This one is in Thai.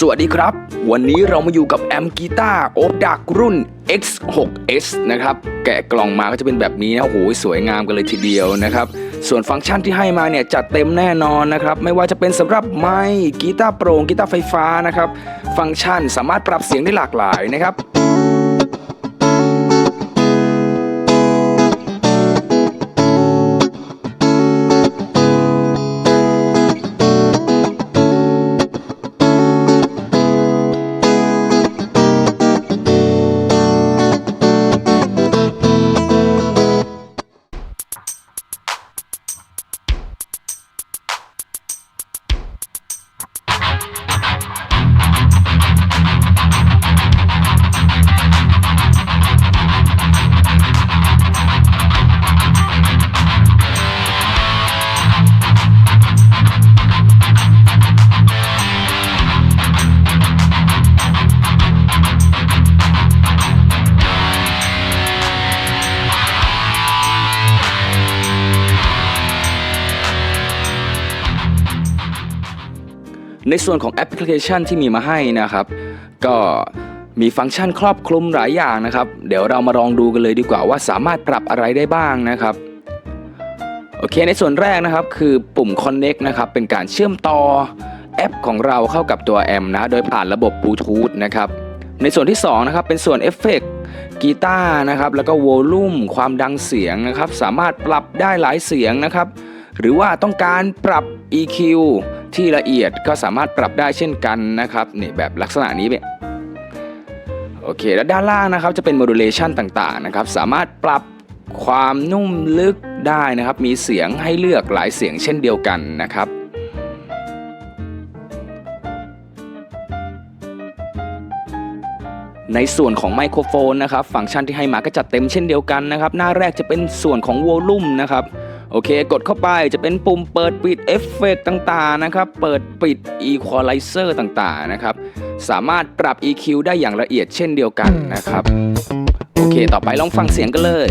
สวัสดีครับ วันนี้เรามาอยู่กับแอมกีตาร์โอดักรุ่น X6S นะครับ แกะกล่องมาก็จะเป็นแบบนี้นะโอ้โหสวยงามกันเลยทีเดียวนะครับ ส่วนฟังก์ชันที่ให้มาเนี่ยจัดเต็มแน่นอนนะครับ ไม่ว่าจะเป็นสำหรับไมค์กีตาร์โปร่งกีตาร์ไฟฟ้านะครับ ฟังก์ชันสามารถปรับเสียงได้หลากหลายนะครับ ในส่วนของแอปพลิเคชันที่มีมาให้นะครับ ก็มีฟังก์ชันครอบคลุมหลายอย่างนะครับ เดี๋ยวเรามาลองดูกันเลยดีกว่าว่าสามารถปรับอะไรได้บ้างนะครับโอเคในส่วนแรกนะครับคือปุ่ม Connect นะครับเป็นการเชื่อมต่อแอปของเราเข้ากับตัวแอมนะโดยผ่านระบบบลูทูธนะครับในส่วนที่2นะครับเป็นส่วนเอฟเฟกต์กีตาร์นะครับแล้วก็โวลูมความดังเสียงนะครับสามารถปรับได้หลายเสียงนะครับหรือว่าต้องการปรับ EQ ที่ละเอียดก็สามารถปรับได้เช่นกันนะครับนี่แบบลักษณะนี้เนี่ยโอเคแล้วด้านล่างนะครับจะเป็น modulation ต่างๆนะครับสามารถปรับความนุ่มลึกได้นะครับ มีเสียงให้เลือกหลายเสียงเช่นเดียวกันนะครับ ในส่วนของไมโครโฟนนะครับฟังก์ชันที่ให้มาก็จัดเต็มเช่นเดียวกันนะครับ หน้าแรกจะเป็นส่วนของโวลูมนะครับโอเค กดเข้าไปจะเป็นปุ่มเปิดปิดเอฟเฟกต่างๆนะครับ เปิดปิด Equalizer ต่างๆนะครับ สามารถปรับ EQ ได้อย่างละเอียดเช่นเดียวกันนะครับ โอเค ต่อไปลองฟังเสียงกันเลย